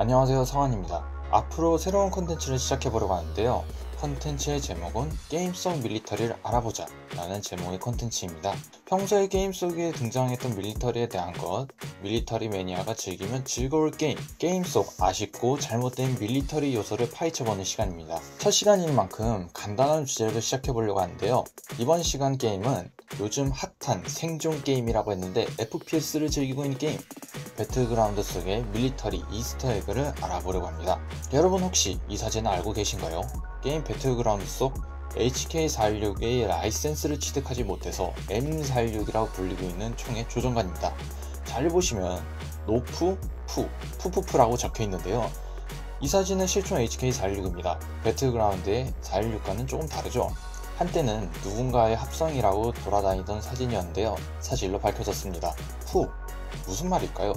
안녕하세요 성환입니다. 앞으로 새로운 컨텐츠를 시작해보려고 하는데요. 컨텐츠의 제목은 게임 속 밀리터리를 알아보자 라는 제목의 컨텐츠입니다. 평소에 게임 속에 등장했던 밀리터리에 대한 것, 밀리터리 매니아가 즐기면 즐거울 게임, 게임 속 아쉽고 잘못된 밀리터리 요소를 파헤쳐보는 시간입니다. 첫 시간인 만큼 간단한 주제로 시작해보려고 하는데요. 이번 시간 게임은 요즘 핫한 생존 게임이라고 했는데 FPS를 즐기고 있는 게임 배틀그라운드 속의 밀리터리 이스터 에그를 알아보려고 합니다. 여러분 혹시 이 사진을 알고 계신가요? 게임 배틀그라운드 속 HK416의 라이센스를 취득하지 못해서 M416이라고 불리고 있는 총의 조종관입니다. 잘 보시면 노프, 푸, 푸푸푸라고 적혀 있는데요. 이 사진은 실존 HK416입니다. 배틀그라운드의 416과는 조금 다르죠? 한때는 누군가의 합성이라고 돌아다니던 사진이었는데요. 사실로 밝혀졌습니다. 푸, 무슨 말일까요?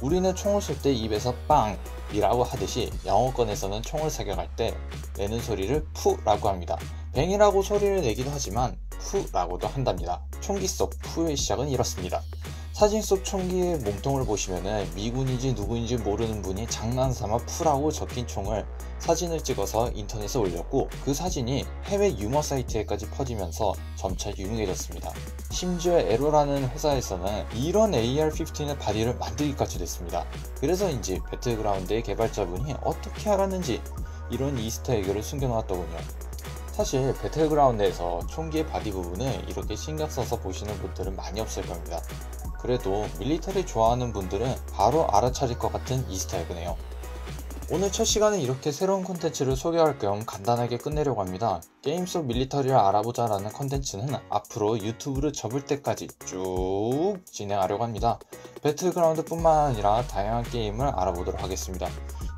우리는 총을 쏠 때 입에서 빵 이라고 하듯이 영어권에서는 총을 사격할 때 내는 소리를 푸 라고 합니다. 뱅이라고 소리를 내기도 하지만 푸 라고도 한답니다. 총기 속 푸의 시작은 이렇습니다. 사진 속 총기의 몸통을 보시면 미군인지 누구인지 모르는 분이 장난삼아 푸라고 적힌 총을 사진을 찍어서 인터넷에 올렸고 그 사진이 해외 유머 사이트에까지 퍼지면서 점차 유명해졌습니다. 심지어 에로라는 회사에서는 이런 AR-15의 바디를 만들기까지 됐습니다. 그래서인지 배틀그라운드의 개발자분이 어떻게 알았는지 이런 이스터 에그를 숨겨놓았더군요. 사실 배틀그라운드에서 총기의 바디 부분을 이렇게 신경 써서 보시는 분들은 많이 없을 겁니다. 그래도 밀리터리 좋아하는 분들은 바로 알아차릴 것 같은 이스터에그네요. 오늘 첫 시간은 이렇게 새로운 콘텐츠를 소개할 겸 간단하게 끝내려고 합니다. 게임 속 밀리터리를 알아보자 라는 콘텐츠는 앞으로 유튜브를 접을 때까지 쭉 진행하려고 합니다. 배틀그라운드 뿐만 아니라 다양한 게임을 알아보도록 하겠습니다.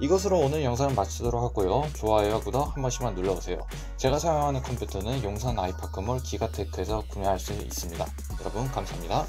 이것으로 오늘 영상을 마치도록 하고요. 좋아요와 구독 한 번씩만 눌러주세요. 제가 사용하는 컴퓨터는 용산 아이파크몰 기가테크에서 구매할 수 있습니다. 여러분 감사합니다.